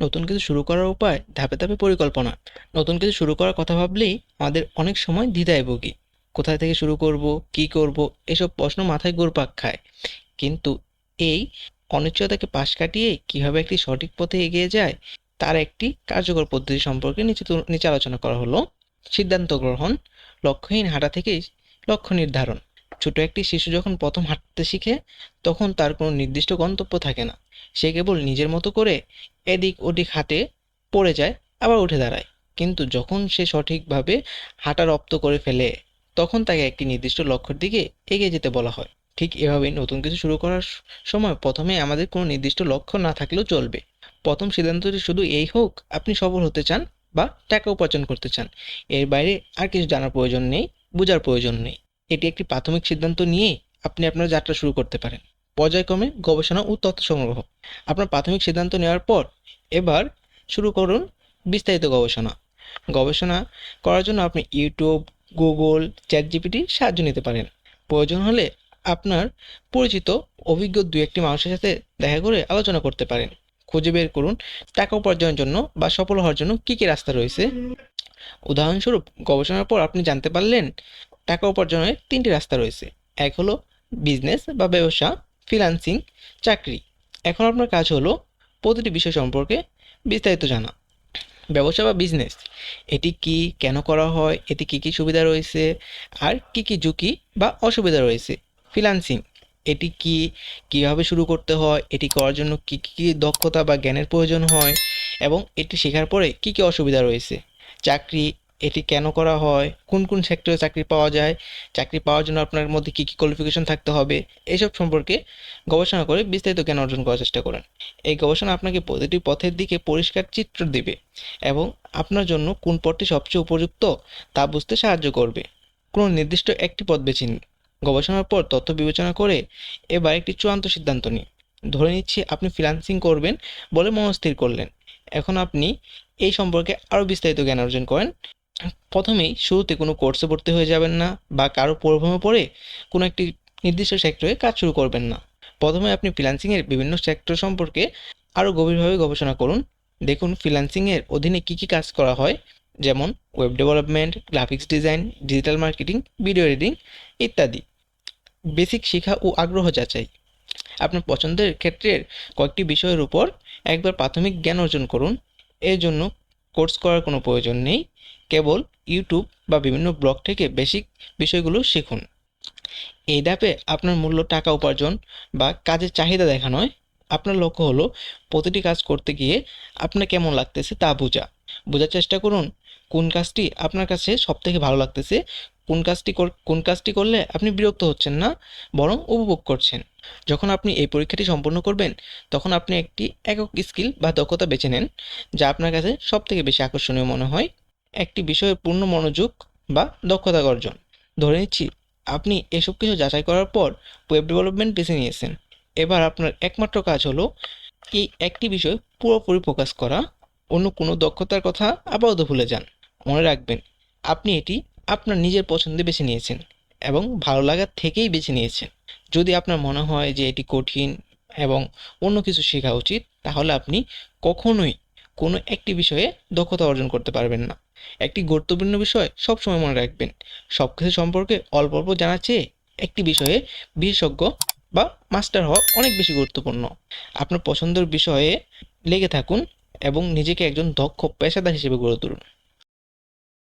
নতুন কিছু শুরু করার উপায় ধাপে ধাপে পরিকল্পনা। নতুন কিছু শুরু করার কথা ভাবলেই আমাদের অনেক সময় দ্বিধায় ভুগি। কোথায় থেকে শুরু করব, কি করব, এসব প্রশ্ন মাথায় ঘুরপাক খায়। কিন্তু এই অনিশ্চয়তাকে পাশ কাটিয়ে কীভাবে একটি সঠিক পথে এগিয়ে যায়, তার একটি কার্যকর পদ্ধতি সম্পর্কে নিচে নিচে আলোচনা করা হলো। সিদ্ধান্ত গ্রহণ, লক্ষ্যহীন হাঁটা থেকেই লক্ষ্য নির্ধারণ। ছোট একটি শিশু যখন প্রথম হাঁটতে শিখে, তখন তার কোনো নির্দিষ্ট গন্তব্য থাকে না। সে কেবল নিজের মতো করে এদিক ওদিক হাঁটে পড়ে যায়, আবার উঠে দাঁড়ায়। কিন্তু যখন সে সঠিকভাবে হাঁটা রপ্ত করে ফেলে, তখন তাকে একটি নির্দিষ্ট লক্ষ্যের দিকে এগিয়ে যেতে বলা হয়। ঠিক এভাবেই নতুন কিছু শুরু করার সময় প্রথমে আমাদের কোনো নির্দিষ্ট লক্ষ্য না থাকলেও চলবে। প্রথম সিদ্ধান্তটি শুধু এই হোক, আপনি সফল হতে চান বা টাকা উপার্জন করতে চান। এর বাইরে আর কিছু জানার প্রয়োজন নেই, বোঝার প্রয়োজন নেই। এটি একটি প্রাথমিক সিদ্ধান্ত নিয়ে আপনি আপনার যাত্রা শুরু করতে পারেন। পর্যায়ক্রমে গবেষণা ও তথ্য সংগ্রহ। আপনার প্রাথমিক সিদ্ধান্ত নেওয়ার পর এবার শুরু করুন বিস্তারিত গবেষণা। গবেষণা করার জন্য আপনি ইউটিউব, গুগল চ্যাট জিপিটির সাহায্য নিতে পারেন। প্রয়োজন হলে আপনার পরিচিত, অভিজ্ঞ দু একটি মানুষের সাথে দেখা করে আলোচনা করতে পারেন। খুঁজে বের করুন টাকা উপার্জনের জন্য বা সফল হওয়ার জন্য কী কী রাস্তা রয়েছে। উদাহরণস্বরূপ, গবেষণার পর আপনি জানতে পারলেন টাকা উপার্জনের তিনটি রাস্তা রয়েছে। এক হলো বিজনেস বা ব্যবসা ফ্রিল্যান্সিং, চাকরি। এখন আপনার কাজ হলো প্রতিটি বিষয় সম্পর্কে বিস্তারিত জানা। ব্যবসা বা বিজনেস এটি কি, কেন করা হয়, এতে কি কি সুবিধা রয়েছে, আর কি কি ঝুঁকি বা অসুবিধা রয়েছে? ফ্রিল্যান্সিং, এটি কি, কীভাবে শুরু করতে হয়, এটি করার জন্য কি কি দক্ষতা বা জ্ঞানের প্রয়োজন হয়, এবং এটি শেখার পরে কি কি অসুবিধা রয়েছে? চাকরি এটি কেন করা হয়? কোন কোন সেক্টরে চাকরি পাওয়া যায়? চাকরি পাওয়ার জন্য আপনার মধ্যে কী কী কোয়ালিফিকেশন থাকতে হবে? এইসব সম্পর্কে গবেষণা করে বিস্তারিত জ্ঞান অর্জন করার চেষ্টা করেন। এই গবেষণা আপনাকে প্রতিটি পথের দিকে পরিষ্কার চিত্র দেবে এবং আপনার জন্য কোন পথটি সবচেয়ে উপযুক্ত তা বুঝতে সাহায্য করবে। কোনো নির্দিষ্ট একটি পথ বেছে নিন। গবেষণার পর তথ্য বিবেচনা করে এবার একটি চূড়ান্ত সিদ্ধান্ত নিন। ধরে নিচ্ছি আপনি ফ্রিল্যান্সিং করবেন বলে মনস্থির করলেন। এখন আপনি এই সম্পর্কে আরও বিস্তারিত জ্ঞান অর্জন করেন। প্রথমেই শুরুতে কোনো কোর্সে ভর্তি হয়ে যাবেন না বা কারও প্রভাবে পড়ে কোনো একটি নির্দিষ্ট সেক্টরে কাজ শুরু করবেন না। প্রথমে আপনি ফ্রিল্যান্সিংয়ের বিভিন্ন সেক্টর সম্পর্কে আরও গভীরভাবে গবেষণা করুন। দেখুন ফ্রিল্যান্সিংয়ের অধীনে কী কী কাজ করা হয়, যেমন web development graphics design digital marketing video editing ইত্যাদি। বেসিক শেখা ও আগ্রহ যাচাই। আপনার পছন্দের ক্ষেত্রের কয়েকটি বিষয়ের উপর একবার প্রাথমিক জ্ঞান অর্জন করুন। এর জন্য কোর্স করার কোনো প্রয়োজন নেই। কেবল ইউটিউব বা বিভিন্ন ব্লগ থেকে বেসিক বিষয়গুলো শিখুন। এই ধাপে আপনার মূল্য, টাকা উপার্জন বা কাজের চাহিদা দেখা নয় আপনার লক্ষ্য হলো প্রতিটি কাজ করতে গিয়ে আপনার কেমন লাগতেছে তা বোঝা। বোঝার চেষ্টা করুন, কোন কাজটি আপনার কাছে সবথেকে ভালো লাগতেছে কোন কাজটি কোন কাজটি করলে আপনি বিরক্ত হচ্ছেন না, বরং উপভোগ করছেন। যখন আপনি এই পরীক্ষাটি সম্পন্ন করবেন, তখন আপনি একটি একক স্কিল বা দক্ষতা বেছে নেন, যা আপনার কাছে সবথেকে বেশি আকর্ষণীয় মনে হয়। একটি বিষয়ে পূর্ণ মনোযোগ বা দক্ষতা অর্জন। ধরে নিচ্ছি, আপনি এসব কিছু যাচাই করার পর ওয়েব ডেভেলপমেন্ট বেছে নিয়েছেন। এবার আপনার একমাত্র কাজ হলো এই একটি বিষয় পুরোপুরি ফোকাস করা, অন্য কোনো দক্ষতার কথা আপাতত ভুলে যান। মনে রাখবেন, আপনি এটি আপনার নিজের পছন্দে বেছে নিয়েছেন এবং ভালো লাগার থেকেই বেছে নিয়েছেন। যদি আপনার মনে হয় যে এটি কঠিন এবং অন্য কিছু শেখা উচিত, তাহলে আপনি কখনোই কোনো একটি বিষয়ে দক্ষতা অর্জন করতে পারবেন না। একটি গুরুত্বপূর্ণ বিষয় সবসময় মনে রাখবেন। সব কিছু সম্পর্কে অল্প অল্প জানার চেয়ে একটি বিষয়ে বিশেষজ্ঞ বা মাস্টার হওয়া অনেক বেশি গুরুত্বপূর্ণ। আপনার পছন্দের বিষয়ে লেগে থাকুন এবং নিজেকে একজন দক্ষ পেশাদার হিসেবে গড়ে তুলুন।